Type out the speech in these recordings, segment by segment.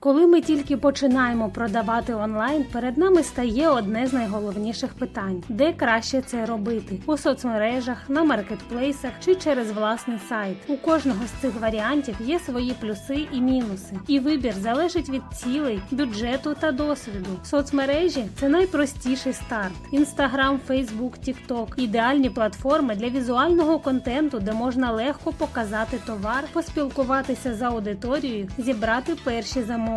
Коли ми тільки починаємо продавати онлайн, перед нами стає одне з найголовніших питань: де краще це робити у соцмережах, на маркетплейсах чи через власний сайт. У кожного з цих варіантів є свої плюси і мінуси, і вибір залежить від цілей, бюджету та досвіду. Соцмережі це найпростіший старт. Інстаграм, Фейсбук, Тікток ідеальні платформи для візуального контенту, де можна легко показати товар, поспілкуватися з аудиторією, зібрати перші замовлення.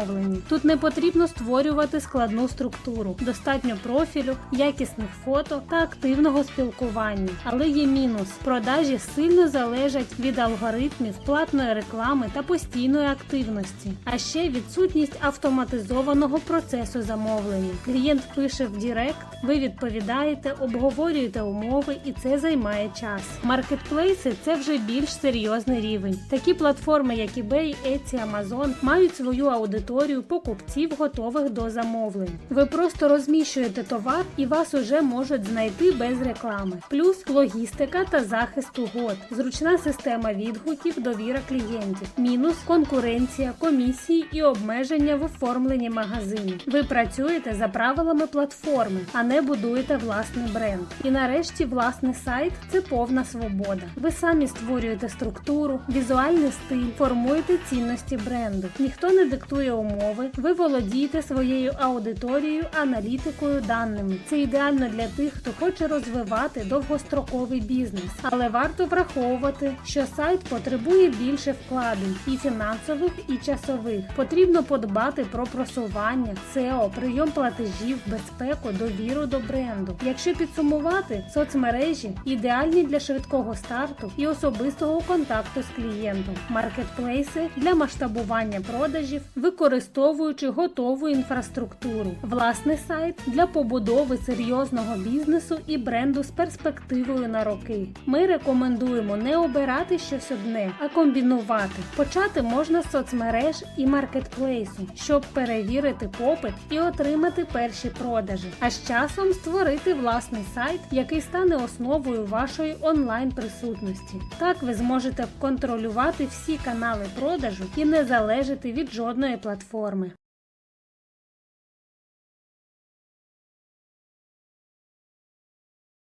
Тут не потрібно створювати складну структуру, достатньо профілю, якісних фото та активного спілкування. Але є мінус: продажі сильно залежать від алгоритмів, платної реклами та постійної активності, а ще відсутність автоматизованого процесу замовлення. Клієнт пише в Дірект, ви відповідаєте, обговорюєте умови, і це займає час. Маркетплейси це вже більш серйозний рівень. Такі платформи, як eBay, Etsy, Amazon, мають свою аудиторію покупців, готових до замовлень. Ви просто розміщуєте товар і вас уже можуть знайти без реклами. Плюс логістика та захист угод, зручна система відгуків, довіра клієнтів, мінус конкуренція, комісії і обмеження в оформленні магазинів. Ви працюєте за правилами платформи, а не будуєте власний бренд. І нарешті власний сайт це повна свобода. Ви самі створюєте структуру, візуальний стиль, формуєте цінності бренду. Ніхто не диктує умови. Ви володієте своєю аудиторією, аналітикою, даними. Це ідеально для тих, хто хоче розвивати довгостроковий бізнес. Але варто враховувати, що сайт потребує більше вкладень і фінансових, і часових. Потрібно подбати про просування, SEO, прийом платежів, безпеку, довіру до бренду. Якщо підсумувати, соцмережі ідеальні для швидкого старту і особистого контакту з клієнтом. Маркетплейси для масштабування продажів, використовуючи готову інфраструктуру. Власний сайт для побудови серйозного бізнесу і бренду з перспективою на роки. Ми рекомендуємо не обирати щось одне, а комбінувати. Почати можна з соцмереж і маркетплейсу, щоб перевірити попит і отримати перші продажі. А з часом створити власний сайт, який стане основою вашої онлайн присутності. Так ви зможете контролювати всі канали продажу і не залежати від жодної платформи.